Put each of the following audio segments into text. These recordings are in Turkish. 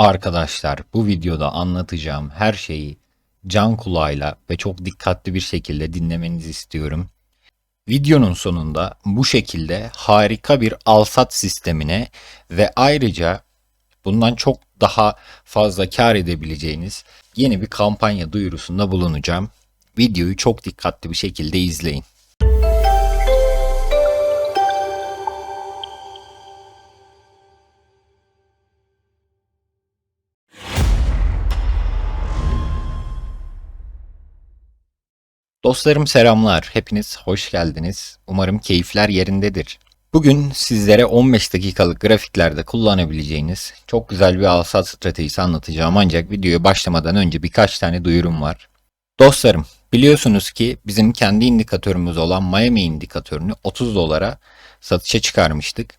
Arkadaşlar bu videoda anlatacağım her şeyi can kulağıyla ve çok dikkatli bir şekilde dinlemenizi istiyorum. Videonun sonunda bu şekilde harika bir alsat sistemine ve ayrıca bundan çok daha fazla kar edebileceğiniz yeni bir kampanya duyurusunda bulunacağım. Videoyu çok dikkatli bir şekilde izleyin. Dostlarım selamlar. Hepiniz hoş geldiniz. Umarım keyifler yerindedir. Bugün sizlere 15 dakikalık grafiklerde kullanabileceğiniz çok güzel bir alsat stratejisi anlatacağım. Ancak videoya başlamadan önce birkaç tane duyurum var. Dostlarım biliyorsunuz ki bizim kendi indikatörümüz olan Miami indikatörünü 30 dolara satışa çıkarmıştık.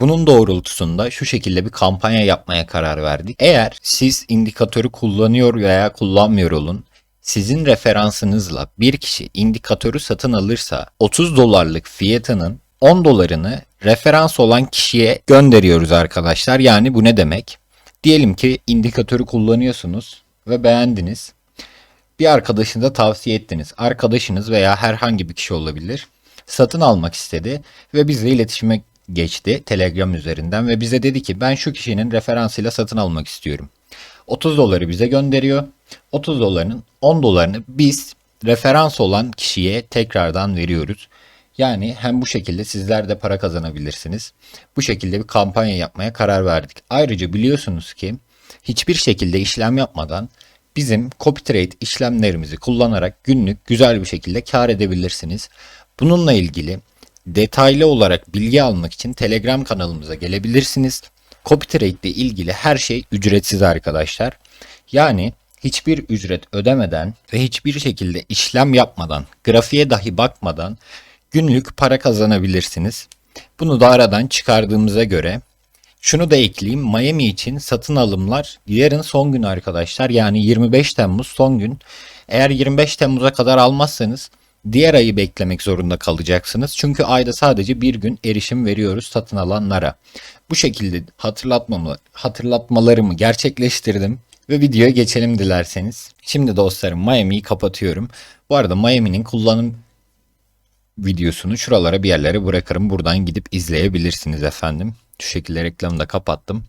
Bunun doğrultusunda şu şekilde bir kampanya yapmaya karar verdik. Eğer siz indikatörü kullanıyor veya kullanmıyor olun, sizin referansınızla bir kişi indikatörü satın alırsa 30 dolarlık fiyatının 10 dolarını referans olan kişiye gönderiyoruz arkadaşlar. Yani bu ne demek? Diyelim ki indikatörü kullanıyorsunuz ve beğendiniz. Bir arkadaşınıza tavsiye ettiniz. Arkadaşınız veya herhangi bir kişi olabilir. Satın almak istedi ve bizle iletişime geçti Telegram üzerinden ve bize dedi ki ben şu kişinin referansıyla satın almak istiyorum. 30 doları bize gönderiyor. 30 dolarının 10 dolarını biz referans olan kişiye tekrardan veriyoruz. Yani hem bu şekilde sizler de para kazanabilirsiniz. Bu şekilde bir kampanya yapmaya karar verdik. Ayrıca biliyorsunuz ki hiçbir şekilde işlem yapmadan bizim copy trade işlemlerimizi kullanarak günlük güzel bir şekilde kar edebilirsiniz. Bununla ilgili detaylı olarak bilgi almak için Telegram kanalımıza gelebilirsiniz. Copy trade ile ilgili her şey ücretsiz arkadaşlar. Yani hiçbir ücret ödemeden ve hiçbir şekilde işlem yapmadan, grafiğe dahi bakmadan günlük para kazanabilirsiniz. Bunu da aradan çıkardığımıza göre şunu da ekleyeyim. Miami için satın alımlar yarın son gün arkadaşlar. Yani 25 Temmuz son gün. Eğer 25 Temmuz'a kadar almazsanız diğer ayı beklemek zorunda kalacaksınız. Çünkü ayda sadece bir gün erişim veriyoruz satın alanlara. Bu şekilde hatırlatmamı, hatırlatmalarımı gerçekleştirdim ve videoya geçelim dilerseniz. Şimdi dostlarım Miami'yi kapatıyorum. Bu arada Miami'nin kullanım videosunu şuralara bir yerlere bırakırım. Buradan gidip izleyebilirsiniz efendim. Şu şekilde reklamı da kapattım.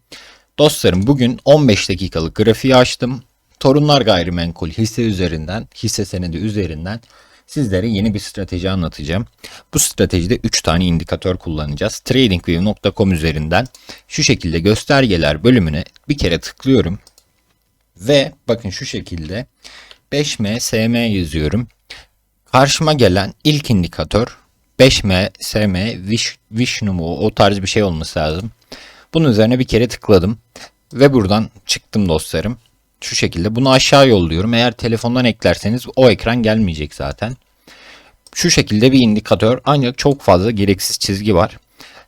Dostlarım bugün 15 dakikalık grafiği açtım. Torunlar gayrimenkul hisse üzerinden, hisse senedi üzerinden sizlere yeni bir strateji anlatacağım. Bu stratejide 3 tane indikatör kullanacağız. TradingView.com üzerinden şu şekilde göstergeler bölümüne bir kere tıklıyorum. Ve bakın şu şekilde 5M SM yazıyorum. Karşıma gelen ilk indikatör 5M SM Vish, Vishnu mu o tarz bir şey olması lazım. Bunun üzerine bir kere tıkladım ve buradan çıktım dostlarım. Şu şekilde bunu aşağı yolluyorum. Eğer telefondan eklerseniz o ekran gelmeyecek zaten. Şu şekilde bir indikatör ancak çok fazla gereksiz çizgi var.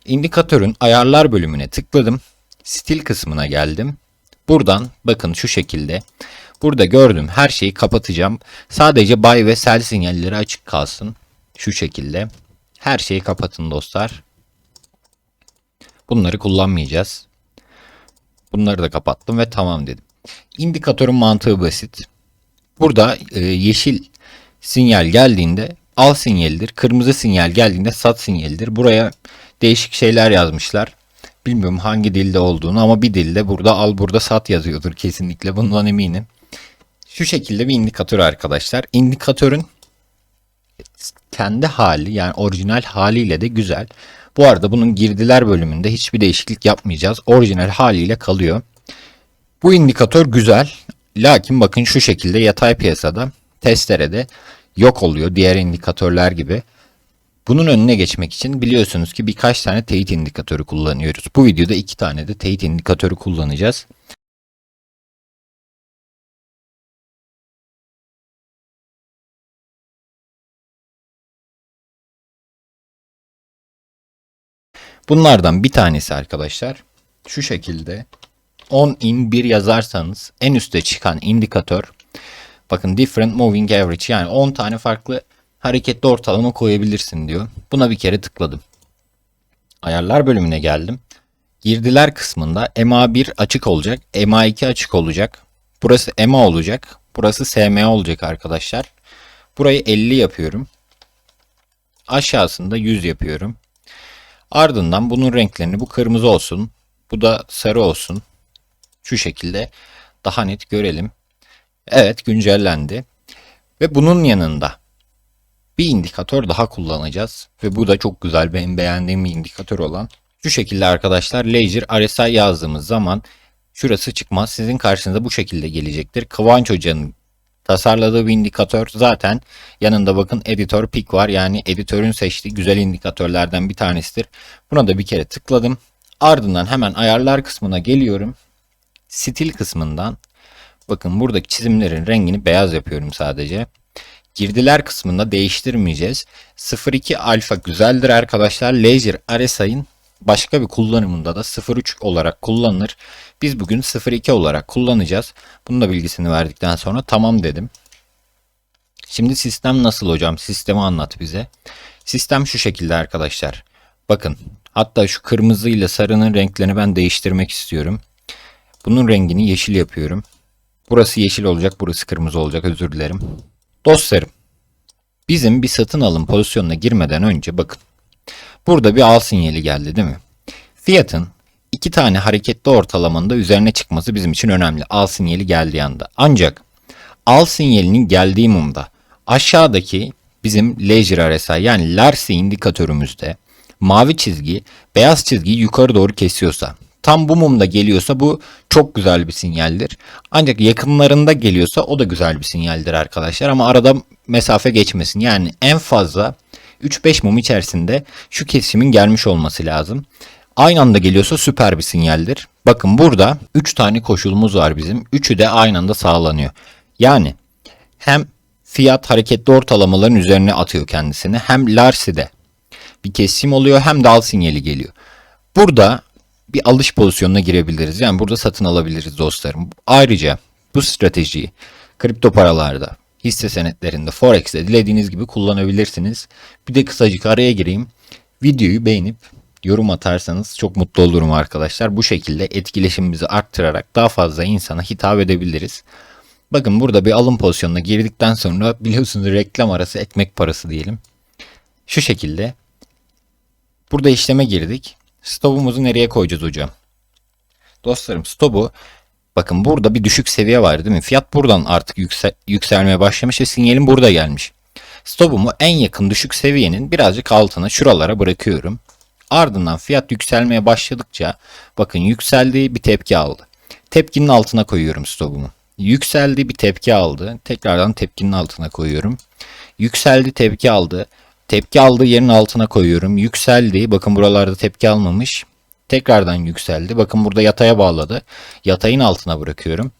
İndikatörün ayarlar bölümüne tıkladım. Stil kısmına geldim. Buradan bakın şu şekilde. Burada gördüm her şeyi kapatacağım. Sadece buy ve sell sinyalleri açık kalsın. Şu şekilde. Her şeyi kapatın dostlar. Bunları kullanmayacağız. Bunları da kapattım ve tamam dedim. İndikatörün mantığı basit. Burada e, yeşil sinyal geldiğinde al sinyalidir. Kırmızı sinyal geldiğinde sat sinyalidir. Buraya değişik şeyler yazmışlar. Bilmiyorum hangi dilde olduğunu ama bir dilde burada al burada sat yazıyordur kesinlikle bundan eminim. Şu şekilde bir indikatör arkadaşlar. İndikatörün kendi hali yani orijinal haliyle de güzel. Bu arada bunun girdiler bölümünde hiçbir değişiklik yapmayacağız. Orijinal haliyle kalıyor. Bu indikatör güzel. Lakin bakın şu şekilde yatay piyasada testerede yok oluyor diğer indikatörler gibi. Bunun önüne geçmek için biliyorsunuz ki birkaç tane teyit indikatörü kullanıyoruz. Bu videoda iki tane de teyit indikatörü kullanacağız. Bunlardan bir tanesi arkadaşlar şu şekilde 10 in 1 yazarsanız en üste çıkan indikatör bakın different moving average yani 10 tane farklı hareketli ortalama koyabilirsin diyor. Buna bir kere tıkladım. Ayarlar bölümüne geldim. Girdiler kısmında MA1 açık olacak, MA2 açık olacak. Burası MA olacak, burası SMA olacak arkadaşlar. Burayı 50 yapıyorum. Aşağısında 100 yapıyorum. Ardından bunun renklerini bu kırmızı olsun, bu da sarı olsun. Şu şekilde daha net görelim. Evet güncellendi. Ve bunun yanında bir indikatör daha kullanacağız. Ve bu da çok güzel benim beğendiğim bir indikatör olan. Şu şekilde arkadaşlar Laser RSI yazdığımız zaman şurası çıkmaz. Sizin karşınıza bu şekilde gelecektir. Kıvanç Hoca'nın tasarladığı bir indikatör zaten yanında bakın editör pick var. Yani editörün seçtiği güzel indikatörlerden bir tanesidir. Buna da bir kere tıkladım. Ardından hemen ayarlar kısmına geliyorum. Stil kısmından bakın buradaki çizimlerin rengini beyaz yapıyorum sadece. Girdiler kısmında değiştirmeyeceğiz. 02 alfa güzeldir arkadaşlar. Laser RSI'ın başka bir kullanımında da 03 olarak kullanılır. Biz bugün 02 olarak kullanacağız. Bunun da bilgisini verdikten sonra tamam dedim. Şimdi sistem nasıl hocam? Sistemi anlat bize. Sistem şu şekilde arkadaşlar. Bakın hatta şu kırmızı ile sarının renklerini ben değiştirmek istiyorum. Bunun rengini yeşil yapıyorum. Burası yeşil olacak, burası kırmızı olacak. Özür dilerim. Dostlarım, bizim bir satın alım pozisyonuna girmeden önce bakın. Burada bir al sinyali geldi değil mi? Fiyatın iki tane hareketli ortalamanın da üzerine çıkması bizim için önemli. Al sinyali geldiği anda. Ancak al sinyalinin geldiği mumda aşağıdaki bizim Laser RSI yani LARSI indikatörümüzde mavi çizgi beyaz çizgiyi yukarı doğru kesiyorsa tam bu mumda geliyorsa bu çok güzel bir sinyaldir. Ancak yakınlarında geliyorsa o da güzel bir sinyaldir arkadaşlar ama arada mesafe geçmesin. Yani en fazla 3-5 mum içerisinde şu kesimin gelmiş olması lazım. Aynı anda geliyorsa süper bir sinyaldir. Bakın burada 3 tane koşulumuz var bizim. Üçü de aynı anda sağlanıyor. Yani hem fiyat hareketli ortalamaların üzerine atıyor kendisini hem Larsi'de bir kesim oluyor hem de al sinyali geliyor. Burada bir alış pozisyonuna girebiliriz. Yani burada satın alabiliriz dostlarım. Ayrıca bu stratejiyi kripto paralarda, hisse senetlerinde, forex'te dilediğiniz gibi kullanabilirsiniz. Bir de kısacık araya gireyim. Videoyu beğenip yorum atarsanız çok mutlu olurum arkadaşlar. Bu şekilde etkileşimimizi arttırarak daha fazla insana hitap edebiliriz. Bakın burada bir alım pozisyonuna girdikten sonra biliyorsunuz reklam arası ekmek parası diyelim. Şu şekilde burada işleme girdik. Stopumuzu nereye koyacağız hocam? Dostlarım stopu bakın burada bir düşük seviye var değil mi? Fiyat buradan artık yüksel, yükselmeye başlamış ve sinyalin burada gelmiş. Stopumu en yakın düşük seviyenin birazcık altına şuralara bırakıyorum. Ardından fiyat yükselmeye başladıkça bakın yükseldiği bir tepki aldı. Tepkinin altına koyuyorum stopumu. Yükseldi bir tepki aldı. Tekrardan tepkinin altına koyuyorum. Yükseldi tepki aldı. Tepki aldığı yerin altına koyuyorum. Yükseldi. Bakın buralarda tepki almamış. Tekrardan yükseldi. Bakın burada yataya bağladı. Yatayın altına bırakıyorum.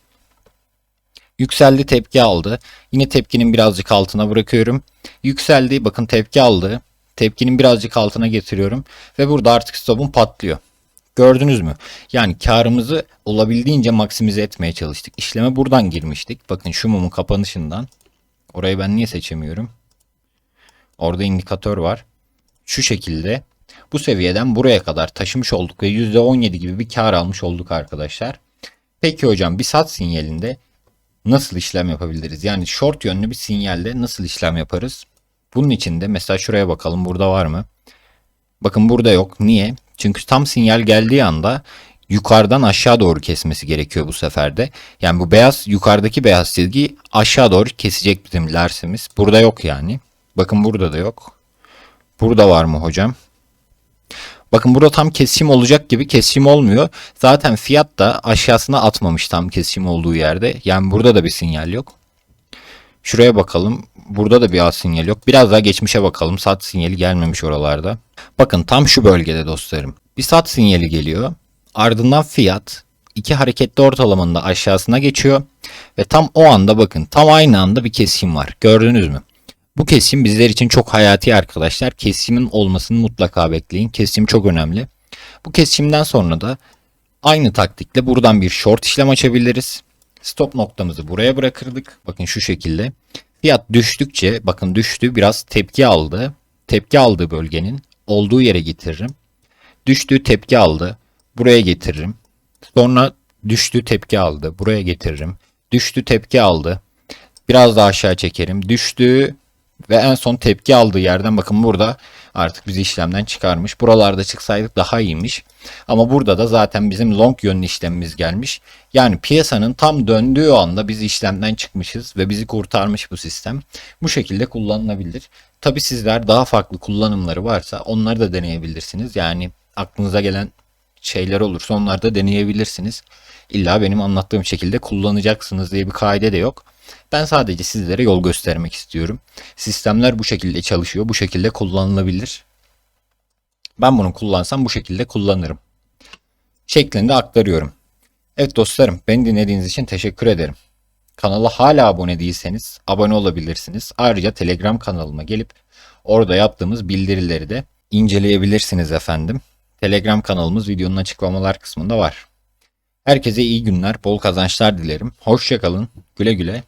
Yükseldi tepki aldı. Yine tepkinin birazcık altına bırakıyorum. Yükseldi bakın tepki aldı. Tepkinin birazcık altına getiriyorum. Ve burada artık stopum patlıyor. Gördünüz mü? Yani karımızı olabildiğince maksimize etmeye çalıştık. İşleme buradan girmiştik. Bakın şu mumun kapanışından. Orayı ben niye seçemiyorum? Orada indikatör var. Şu şekilde bu seviyeden buraya kadar taşımış olduk ve %17 gibi bir kar almış olduk arkadaşlar. Peki hocam bir sat sinyalinde nasıl işlem yapabiliriz? Yani short yönlü bir sinyalde nasıl işlem yaparız? Bunun için de mesela şuraya bakalım burada var mı? Bakın burada yok. Niye? Çünkü tam sinyal geldiği anda yukarıdan aşağı doğru kesmesi gerekiyor bu seferde. Yani bu beyaz yukarıdaki beyaz çizgi aşağı doğru kesecek bizim lersimiz. Burada yok yani. Bakın burada da yok. Burada var mı hocam? Bakın burada tam kesim olacak gibi kesim olmuyor. Zaten fiyat da aşağısına atmamış tam kesim olduğu yerde. Yani burada da bir sinyal yok. Şuraya bakalım. Burada da bir A sinyal yok. Biraz daha geçmişe bakalım. Sat sinyali gelmemiş oralarda. Bakın tam şu bölgede dostlarım. Bir sat sinyali geliyor. Ardından fiyat iki hareketli ortalamanın da aşağısına geçiyor. Ve tam o anda bakın tam aynı anda bir kesim var. Gördünüz mü? Bu kesim bizler için çok hayati arkadaşlar. Kesimin olmasını mutlaka bekleyin. Kesim çok önemli. Bu kesimden sonra da aynı taktikle buradan bir short işlem açabiliriz. Stop noktamızı buraya bırakırdık. Bakın şu şekilde. Fiyat düştükçe bakın düştü biraz tepki aldı. Tepki aldığı bölgenin olduğu yere getiririm. Düştü tepki aldı. Buraya getiririm. Sonra düştü tepki aldı. Buraya getiririm. Düştü tepki aldı. Biraz daha aşağı çekerim. Düştü ve en son tepki aldığı yerden bakın burada artık bizi işlemden çıkarmış. Buralarda çıksaydık daha iyiymiş. Ama burada da zaten bizim long yönlü işlemimiz gelmiş. Yani piyasanın tam döndüğü anda biz işlemden çıkmışız ve bizi kurtarmış bu sistem. Bu şekilde kullanılabilir. Tabi sizler daha farklı kullanımları varsa onları da deneyebilirsiniz. Yani aklınıza gelen şeyler olursa onları da deneyebilirsiniz. İlla benim anlattığım şekilde kullanacaksınız diye bir kaide de yok. Ben sadece sizlere yol göstermek istiyorum. Sistemler bu şekilde çalışıyor, bu şekilde kullanılabilir. Ben bunu kullansam bu şekilde kullanırım. Şeklinde aktarıyorum. Evet dostlarım, beni dinlediğiniz için teşekkür ederim. Kanala hala abone değilseniz abone olabilirsiniz. Ayrıca Telegram kanalıma gelip orada yaptığımız bildirileri de inceleyebilirsiniz efendim. Telegram kanalımız videonun açıklamalar kısmında var. Herkese iyi günler, bol kazançlar dilerim. Hoşçakalın, güle güle,